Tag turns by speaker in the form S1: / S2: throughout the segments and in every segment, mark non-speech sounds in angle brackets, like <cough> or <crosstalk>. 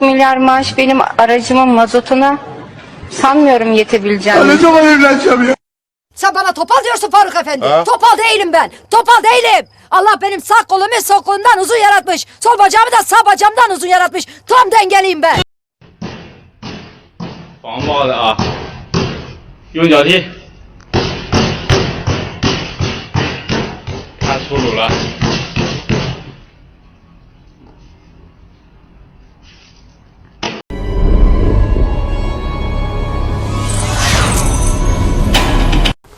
S1: 1,5 milyar maaş benim aracımın mazotuna sanmıyorum yetebileceğini.
S2: zaman evleneceğim ya?
S3: Sen bana topal diyorsun Faruk Efendi.
S2: Ha?
S3: Topal değilim ben. Topal değilim. Allah benim sağ kolumu sol kolumdan uzun yaratmış. Sol bacağımı da sağ bacağımdan uzun yaratmış. Tam dengeliyim ben.
S4: 防爆的啊，用脚踢，他粗鲁了。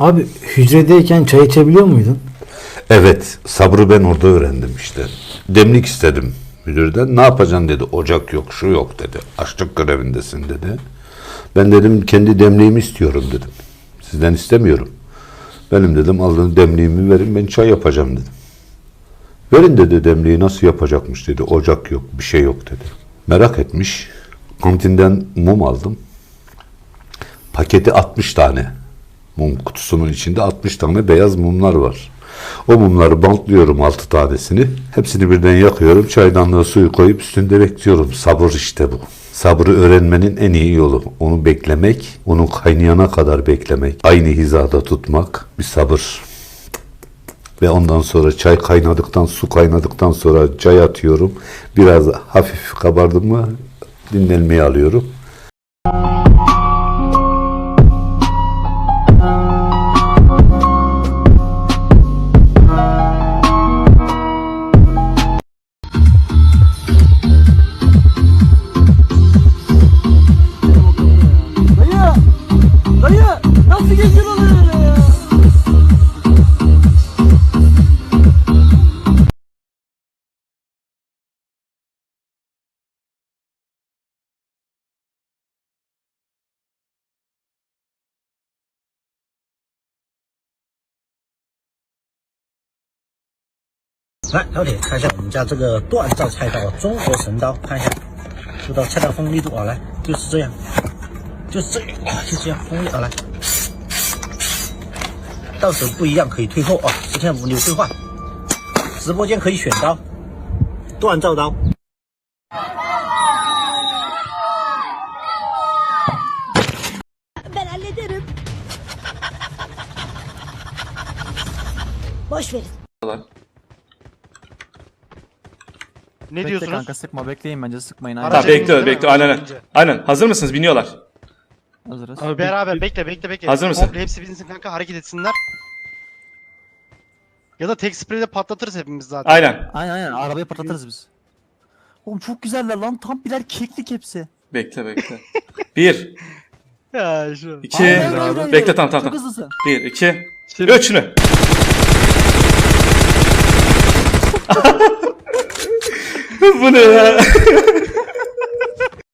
S5: Abi hücredeyken çay içebiliyor muydun?
S6: Evet, sabrı ben orada öğrendim işte. Demlik istedim müdürden. Ne yapacaksın dedi. Ocak yok, şu yok dedi. Açlık görevindesin dedi. Ben dedim kendi demliğimi istiyorum dedim. Sizden istemiyorum. Benim dedim alın demliğimi verin ben çay yapacağım dedim. Verin dedi demliği nasıl yapacakmış dedi. Ocak yok, bir şey yok dedi. Merak etmiş. Kantinden mum aldım. Paketi 60 tane. Mum kutusunun içinde 60 tane beyaz mumlar var. O mumları bantlıyorum 6 tanesini. Hepsini birden yakıyorum. Çaydanlığa suyu koyup üstünde bekliyorum. Sabır işte bu. Sabrı öğrenmenin en iyi yolu. Onu beklemek, onun kaynayana kadar beklemek. Aynı hizada tutmak bir sabır. Ve ondan sonra çay kaynadıktan, su kaynadıktan sonra çay atıyorum. Biraz hafif kabardı mı dinlenmeye alıyorum.
S7: Dayı!
S8: 来，老铁，看一下我们家这个锻造菜刀，中国神刀，看一下这道菜刀锋利度啊，来，就是这样，就是这样，就这样锋利啊，来，到手不一样可以退货啊，十天无理由退换，直播间可以选刀，锻造刀。
S3: Ben hallederim. Boş verin.
S9: Ne
S7: Bekle
S9: diyorsunuz?
S7: kanka sıkma bekleyin bence sıkmayın.
S9: Araca
S4: Tamam
S9: bindim
S4: bekliyoruz
S9: değil mi?
S4: bekliyoruz. Aynen aynen.
S9: Önce.
S4: Aynen. Hazır mısınız? Biniyorlar.
S7: Hazırız.
S9: Abi beraber bekle bekle bekle.
S4: Hazır mısın?
S9: Komple hepsi binsin kanka hareket etsinler. Ya da tek spreyde patlatırız hepimiz zaten.
S4: Aynen.
S7: Aynen aynen arabayı patlatırız biz. Oğlum çok güzeller lan tam birer keklik hepsi.
S4: Bekle bekle. Bir, <laughs>
S9: Ya şu.
S4: iki,
S7: Hayır, hayır, hayır,
S4: bekle
S7: hayır.
S4: tamam tamam.
S7: Çok
S4: tamam.
S7: hızlısın.
S4: Bir, iki,
S9: Şimdi-
S4: üç mü? <laughs> Bu ne ya? <laughs>